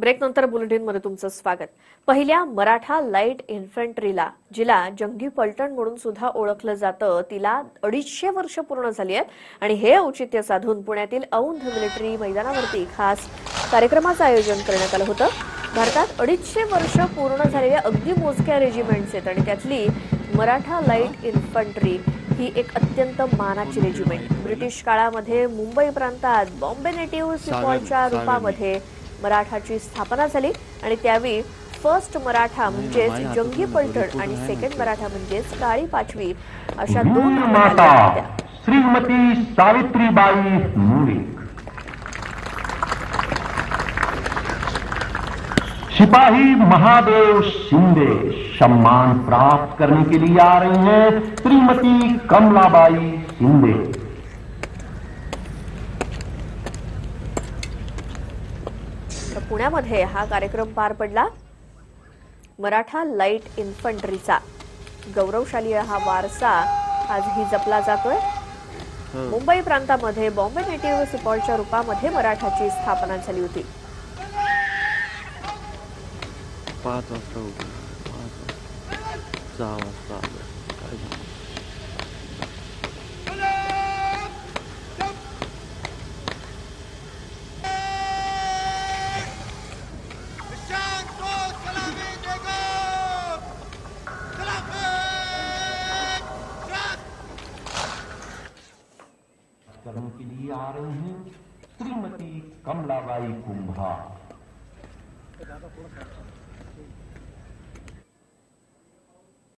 Break नंतर बुलेटिनमध्ये तुमचं स्वागत. पहिल्या मराठा लाइट इन्फंट्रीला जिला जंगी पलटण म्हणून सुद्धा ओळखलं जातं तिला अडीचशे वर्ष पूर्ण झाली आहेत. आणि हे औचित्य साधून पुण्यातील औंध मिलिटरी मैदानावरती खास कार्यक्रमाचं आयोजन करण्यात आलं होतं. भारतात अडीचशे वर्ष पूर्ण झालेल्या अगदी मोजक्या रेजिमेंट्स आहेत आणि त्यातली मराठा लाइट इन्फंट्री ही एक अत्यंत मानाची रेजिमेंट ब्रिटिश काळामध्ये मुंबई प्रांतात बॉम्बे नेटिव्ह सिपॉलच्या. रूपामध्ये मराठाची स्थापना झाली आणि त्यावेळी फर्स्ट मराठा म्हणजेच जंगी पलटण आणि सेकंड. मराठा म्हणजेच काळी पाचवी अशा दोन श्रीमती सावित्रीबाई सिपाही महादेव शिंदे सम्मान प्राप्त करने के लिए आ रही हैं श्रीमती कमलाबाई शिंदे। तर पुण्यामध्ये हा कार्यक्रम पार पडला. मराठा लाइट इन्फंट्रीचा गौरवशाली हा वारसा आजही जपला जातोय. मुंबई प्रांतामध्ये बॉम्बे नेटिव्ह सिपॉलच्या रूपामध्ये मराठाची स्थापना झाली होती. पाच वाजता करने के लिए आ रहे हैं। श्रीमती कमलाबाई कुंभार